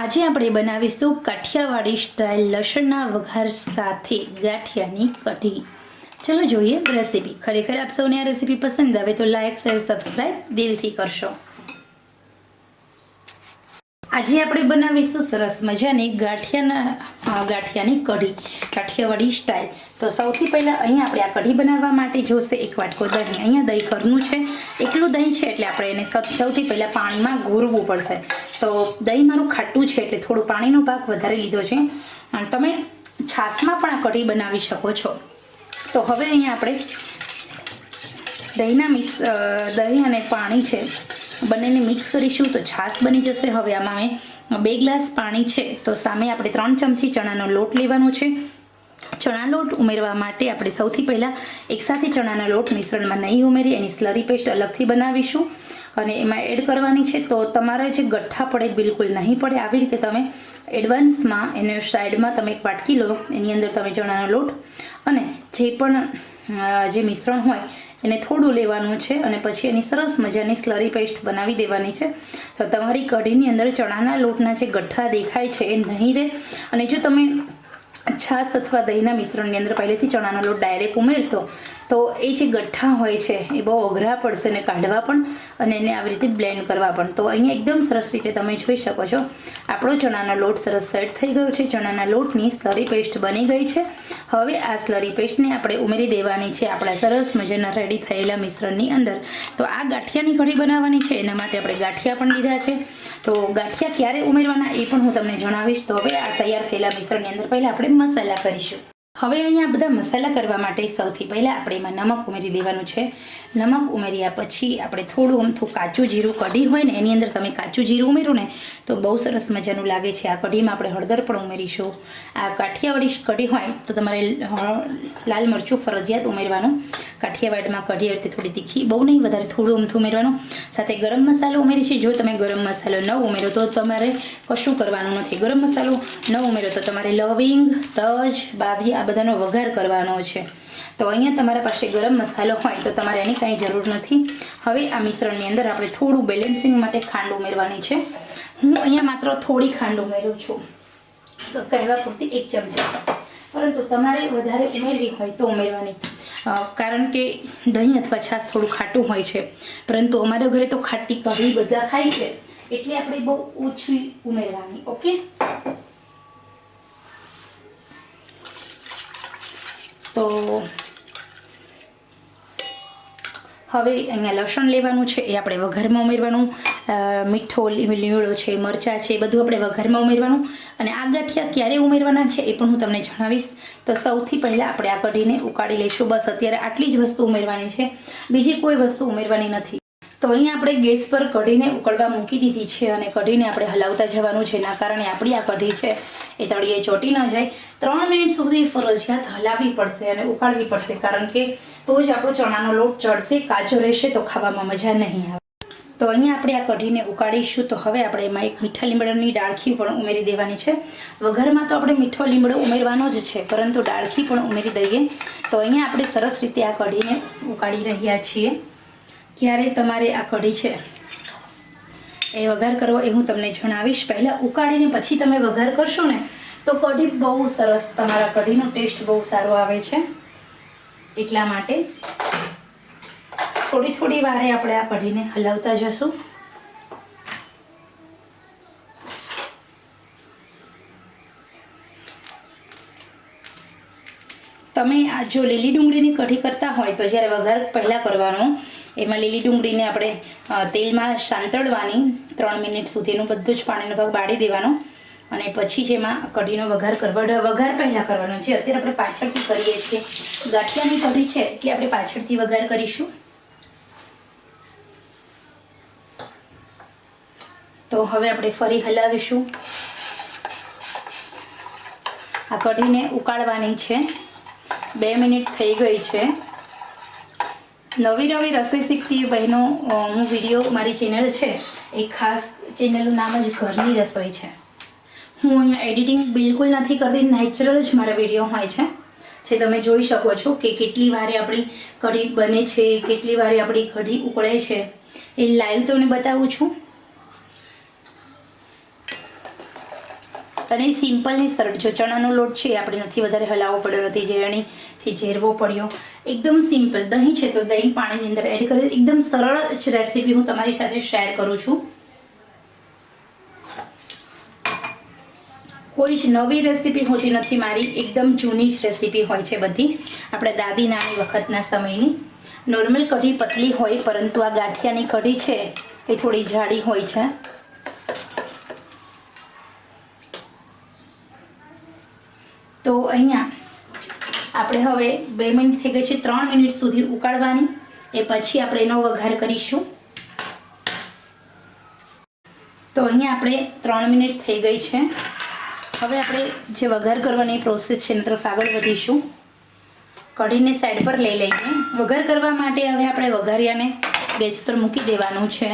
આજે આપણે બનાવીશું કાઠિયાવાડી સ્ટાઇલ લસણના વઘાર સાથે ગાંઠિયાની કઢી. ચલો જોઈએ રેસીપી ખરેખર આપ સૌને આ રેસીપી પસંદ આવે તો લાઈક શેર સબસ્ક્રાઈબ દિલથી કરશો. આજે આપણે બનાવીશું સરસ મજાની ગાંઠિયાના ગાંઠિયાની કઢી કાઠિયાવાડી સ્ટાઇલ તો સૌથી પહેલાં અહીંયા આપણે આ કઢી બનાવવા માટે જોશે એક વાટકો દહીં. અહીંયા દહીં ઘરનું છે. એકલું દહીં છે એટલે આપણે એને સૌથી પહેલાં પાણીમાં ઘોરવું પડશે. તો દહીં મારું ખાટું છે એટલે થોડું પાણીનો ભાગ વધારે લીધો છે. અને તમે છાશમાં પણ આ કઢી બનાવી શકો છો. તો હવે અહીંયા આપણે દહીંના મિક્સ દહીં અને પાણી છે. બંનેને મિક્સ કરીશું તો છાશ બની જશે. હવે આમાં મેં બે ગ્લાસ પાણી છે તો સામે આપણે ત્રણ ચમચી ચણાનો લોટ લેવાનો છે. ચણા લોટ ઉમેરવા માટે આપણે સૌથી પહેલાં એકસાથે ચણાના લોટ મિશ્રણમાં નહીં ઉમેરી, એની સ્લરી પેસ્ટ અલગથી બનાવીશું. અને એમાં એડ કરવાની છે તો તમારે જે ગઠ્ઠા પડે બિલકુલ નહીં પડે, આવી રીતે તમે એડવાન્સમાં એને સાઈડમાં તમે એક વાટકી લો, એની અંદર તમે ચણાનો લોટ અને જે પણ જે મિશ્રણ હોય એને થોડું લેવાનું છે અને પછી એની સરસ મજાની સ્લરી પેસ્ટ બનાવી દેવાની છે. તો તમારી કઢીની અંદર ચણાના લોટના જે ગઠ્ઠા દેખાય છે એ નહીં રહે. અને જો તમે છાશ અથવા દહીંના મિશ્રણની અંદર પહેલેથી ચણાનો લોટ ડાયરેક્ટ ઉમેરશો તો એ જે ગઠ્ઠા હોય છે, એ બહુ અઘરા પડશે ને કાઢવા પણ અને એને આવી રીતે બ્લેન્ડ કરવા પણ. તો અહીંયા એકદમ સરસ રીતે તમે જોઈ શકો છો, આપણો ચણાનો લોટ સરસ સેટ થઈ ગયો છે. ચણાના લોટની સ્લરી પેસ્ટ બની ગઈ છે. હવે આ સ્લરી પેસ્ટને આપણે ઉમેરી દેવાની છે, આપણા સરસ મજાના રેડી થયેલા મિશ્રણની અંદર. તો આ ગાંઠિયાની કઢી બનાવવાની છે, એના માટે આપણે ગાંઠિયા પણ લીધા છે. તો ગાંઠિયા ક્યારે ઉમેરવાના એ પણ હું તમને જણાવીશ. તો હવે આ તૈયાર થયેલા મિશ્રણની અંદર પહેલાં આપણે મસાલા કરીશું. હવે અહીંયા બધા મસાલા કરવા માટે સૌથી પહેલાં આપણે એમાં નમક ઉમેરી દેવાનું છે. નમક ઉમેર્યા પછી આપણે થોડું અમથું કાચું જીરું કઢી હોય ને એની અંદર તમે કાચું જીરું ઉમેરું ને તો બહુ સરસ મજાનું લાગે છે. આ કઢીમાં આપણે હળદર પણ ઉમેરીશું. આ કાઠિયાવાડી કઢી હોય તો તમારે લાલ મરચું ફરજિયાત ઉમેરવાનું. કાઠિયાવાડમાં કઢી રીતે થોડી તીખી, બહુ નહીં, વધારે થોડું અમથું ઉમેરવાનું. સાથે ગરમ મસાલો ઉમેરી છે. જો તમે ગરમ મસાલો ન ઉમેરો તો તમારે કશું કરવાનું નથી. ગરમ મસાલો ન ઉમેરો તો તમારે લવિંગ, તજ બાદી આ બધાનો વઘાર કરવાનો છે. તો અહીંયા તમારા પાસે ગરમ મસાલો હોય તો તમારે એની કાંઈ જરૂર નથી. હવે આ મિશ્રણની અંદર આપણે થોડું બેલેન્સિંગ માટે ખાંડ ઉમેરવાની છે. હું અહીંયા માત્ર થોડી ખાંડ ઉમેરું છું. કહેવા પૂરતી એક ચમચી. પરંતુ તમારે વધારે ઉમેરવી હોય તો ઉમેરવાની. કારણ કે દહીં અથવા છાશ થોડું ખાટું હોય છે. પરંતુ અમારા ઘરે તો ખાટી કઢી બધા ખાય છે. એટલે આપણે બહુ ઓછી ઉમેરવાની, ઓકે? તો હવે અહીંયા લસણ લેવાનું છે, એ આપણે વઘારમાં ઉમેરવાનું. મીઠો લીમડો છે, મરચાં છે, એ બધું આપણે વઘારમાં ઉમેરવાનું. અને આ ગાંઠિયા ક્યારે ઉમેરવાના છે, એ પણ હું તમને જણાવીશ. તો સૌથી પહેલાં આપણે આ કઢીને ઉકાળી લઈશું. બસ અત્યારે આટલી જ વસ્તુ ઉમેરવાની છે. બીજી કોઈ વસ્તુ ઉમેરવાની નથી. તો અહીં આપણે ગેસ પર કઢીને ઉકળવા મૂકી દીધી છે અને કઢીને આપણે હલાવતા જવાનું છે. એના કારણે આપણી આ કઢી છે એ તળીએ ચોટી ન જાય. ત્રણ મિનિટ સુધી ફરજિયાત હલાવવી પડશે અને ઉકાળવી પડશે કારણ કે તો જ આપણો ચણાનો લોટ ચડશે કાચો રહેશે, તો ખાવામાં મજા નહીં આવે. તો અહીંયા આપણે આ કઢીને ઉકાળીશું. તો હવે આપણે એમાં એક મીઠા લીમડાની ડાળખી પણ ઉમેરી દેવાની છે. વઘારમાં તો આપણે મીઠો લીમડો ઉમેરવાનો જ છે, પરંતુ ડાળખી પણ ઉમેરી દઈએ. તો અહીંયા આપણે સરસ રીતે આ કઢીને ઉકાળી રહ્યા છીએ. ક્યારે તમારે આ કઢી છે? એ વઘાર કરવો એ હું તમને જણાવીશ. પહેલાં ઉકાળીને પછી તમે વઘાર કરશો ને, તો કઢી બહુ સરસ, તમારા કઢીનો ટેસ્ટ બહુ સારો આવે છે. એટલા માટે થોડી થોડી વારે આપણે આ કઢીને હલાવતા જશું. તમે આ જો લીલી ડુંગળીની કઢી કરતા હોય તો જ્યારે વઘાર પહેલાં કરવાનો એમાં લીલી ડુંગળીને આપણે તેલમાં સાંતળવાની ત્રણ મિનિટ સુધીનું બધું જ પાણીનો ભાગ બાળી દેવાનો. અને પછી જેમાં કઢીનો વઘાર કરવા વઘાર પહેલાં કરવાનો. છે અત્યારે આપણે પાછળથી કરીએ છીએ. ગાંઠિયાની કઢી છે એટલે આપણે પાછળથી વઘાર કરીશું. તો હવે આપણે ફરી હલાવીશું. આ કઢીને ઉકાળવાની છે. બે મિનિટ થઈ ગઈ છે. નવી નવી રસોઈ શીખતી બહેનો હું વીડિયો મારી ચેનલ છે. એ ખાસ ચેનલનું નામ જ ઘરની રસોઈ છે. હું અહીંયા એડિટિંગ બિલકુલ નથી કરતી, નેચરલ જ મારા વીડિયો હોય છે. જે તમે જોઈ શકો છો કે કેટલી વારે આપણી કઢી બને છે, કેટલી વારે આપણી કઢી ઉકળે છે. એ લાઈવ તમને બતાવું છું. અને સિમ્પલની સરળ જો ચણાનો લોટ છે, આપણે નથી વધારે હલાવવો પડ્યો નથી જેરણીથી ઝેરવો પડ્યો. એકદમ સિમ્પલ, દહીં છે તો દહીં પાણીની અંદર એડ કરી, એકદમ સરળ જ રેસીપી હું તમારી સાથે શેર કરું છું. કોઈ જ નવી રેસીપી હોતી નથી મારી, એકદમ જૂની જ રેસીપી હોય છે બધી. આપણે દાદી નાની વખતના સમયની. નોર્મલ કઢી પતલી હોય, પરંતુ આ ગાંઠિયાની કઢી છે, એ થોડી જાડી હોય છે. તો અહીંયા આપણે હવે બે મિનિટ થઈ ગઈ છે, ત્રણ મિનિટ સુધી ઉકાળવાની. એ પછી આપણે એનો વઘાર કરીશું. તો અહીંયા આપણે ત્રણ મિનિટ થઈ ગઈ છે. હવે આપણે જે વઘાર કરવાની પ્રોસેસ છે, એની તરફ આગળ વધીશું. કઢીને સાઈડ પર લઈ લઈએ. વઘાર કરવા માટે હવે આપણે વઘારિયાને ગેસ પર મૂકી દેવાનું છે.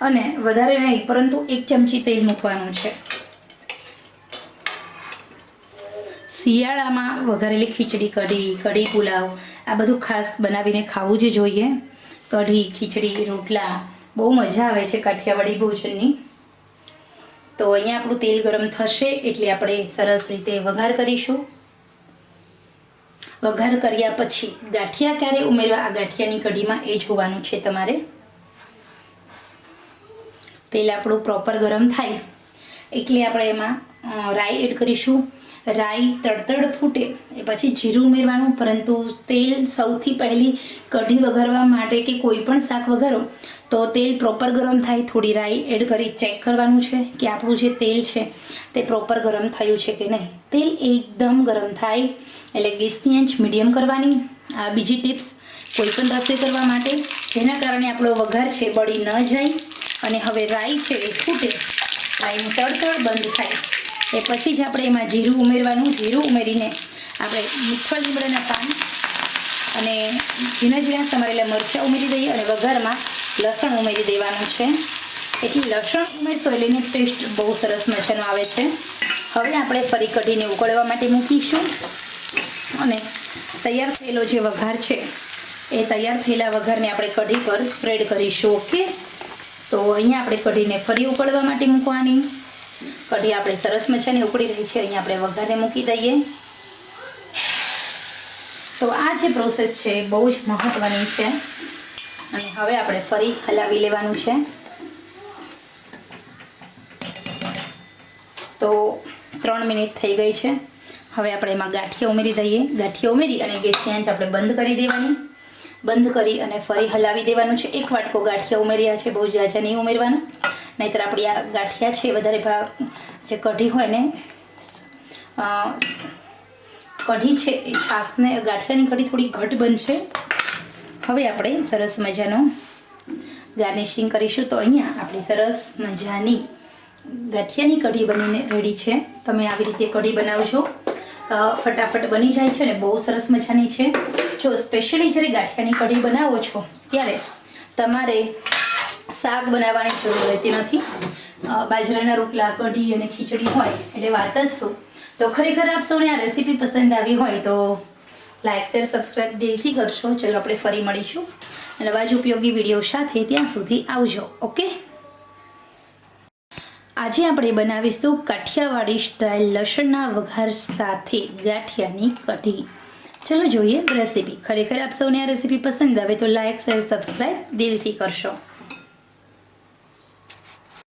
અને વધારે નહીં, પરંતુ એક ચમચી તેલ મૂકવાનું છે. શિયાળામાં વઘારેલી ખીચડી, કઢી કઢી પુલાવ, આ બધું ખાસ બનાવીને ખાવું જ જોઈએ. કઢી, ખીચડી, રોટલા, બહુ મજા આવે છે કાઠિયાવાડી ભોજનની. તો અહીંયા આપણું તેલ ગરમ થશે એટલે આપણે સરસ રીતે વઘાર કરીશું. વઘાર કર્યા પછી ગાંઠિયા ક્યારે ઉમેરવા? આ ગાંઠિયાની કઢીમાં એ જોવાનું છે તમારે. તેલ આપણું પ્રોપર ગરમ થાય. એટલે આપણે એમાં રાઈ એડ કરીશું. રાઈ તડતડ ફૂટે, એ પછી જીરું ઉમેરવાનું, પરંતુ તેલ સૌથી પહેલી કઢી વઘારવા માટે કે કોઈ પણ શાક વઘારો, તો તેલ પ્રોપર ગરમ થાય, થોડી રાઈ એડ કરી ચેક કરવાનું છે કે આપણું જે તેલ છે, તે પ્રોપર ગરમ થયું છે કે નહીં. તેલ એકદમ ગરમ થાય, એટલે ગેસની આંચ મીડિયમ કરવાની. આ બીજી ટિપ્સ કોઈ પણ રસોઈ કરવા માટે, જેના કારણે આપણો વઘાર છે, બળી ન જાય, અને હવે રાઈ છે, એ ફૂટે, રાઈનું તડતડ બંધ થાય. એ પછી જ આપણે એમાં જીરું ઉમેરવાનું, જીરું ઉમેરીને આપણે મીઠા લીમડાના પાન અને ઝીણા ઝીણા સમારેલા મરચાં ઉમેરી દઈએ અને વઘારમાં લસણ ઉમેરી દેવાનું છે. એટલે લસણ ઉમેરશો એટલે એની ટેસ્ટ બહુ સરસ મજાનો આવે છે. હવે આપણે ફરી કઢીને ઉકળવા માટે મૂકીશું. અને તૈયાર થયેલો જે વઘાર છે, એ તૈયાર થયેલા વઘારને આપણે કઢી પર સ્પ્રેડ કરીશું, ઓકે? તો અહીંયા આપણે કઢીને ફરી ઉકળવા માટે મૂકવાની. કઢી આપણે સરસ મજાની ઉકળી રહી છે. અહીંયા આપણે વઘારને મૂકી દઈએ. તો આ જે પ્રોસેસ છે બહુ જ મહત્ત્વની છે. અને હવે આપણે ફરી હલાવી લેવાનું છે. તો ત્રણ મિનિટ થઈ ગઈ છે. હવે આપણે એમાં ગાંઠિયા ઉમેરી દઈએ. ગાંઠિયા ઉમેરી અને ગેસની આંચ આપણે બંધ કરી દેવાની. બંધ કરી અને ફરી હલાવી દેવાનું છે. એક વાટકો ગાંઠિયા ઉમેર્યા છે. બહુ જાજા નહીં ઉમેરવાના. નહીંતર આપણી આ ગાંઠિયા છે, વધારે ભાગ જે કઢી હોય ને કઢી છે, એ છાશને, ગાંઠિયાની કઢી થોડી ઘટ બનશે. હવે આપણે સરસ મજાનો ગાર્નિશિંગ કરીશું. તો અહીંયા આપણી સરસ મજાની ગાંઠિયાની કઢી બનીને રેડી છે. તમે આવી રીતે કઢી બનાવજો. ફટાફટ બની જાય છે ને, બહુ સરસ મજાની છે. જો સ્પેશિયલી જ્યારે ગાંઠિયાની કઢી બનાવો છો, ત્યારે તમારે શાક બનાવવાની જરૂર રહેતી નથી. બાજરાના રોટલા, કઢી અને ખીચડી હોય એટલે વાત જ શું? તો ખરેખર આપ સૌને આ રેસીપી પસંદ આવી હોય તો લાઇક શેર સબસ્ક્રાઈબ દિલથી કરશો. ચલો આપણે ફરી મળીશું. નવા જ ઉપયોગી વીડિયો સાથે ત્યાં સુધી આવજો, ઓકે? આજે આપણે બનાવીશું કાઠિયાવાડી સ્ટાઇલ લસણના વઘાર સાથે ગાંઠિયાની કઢી. ચલો જોઈએ રેસીપી ખરેખર આપ સૌને આ રેસીપી પસંદ આવે તો લાઇક શેર સબસ્ક્રાઈબ દિલથી કરશો.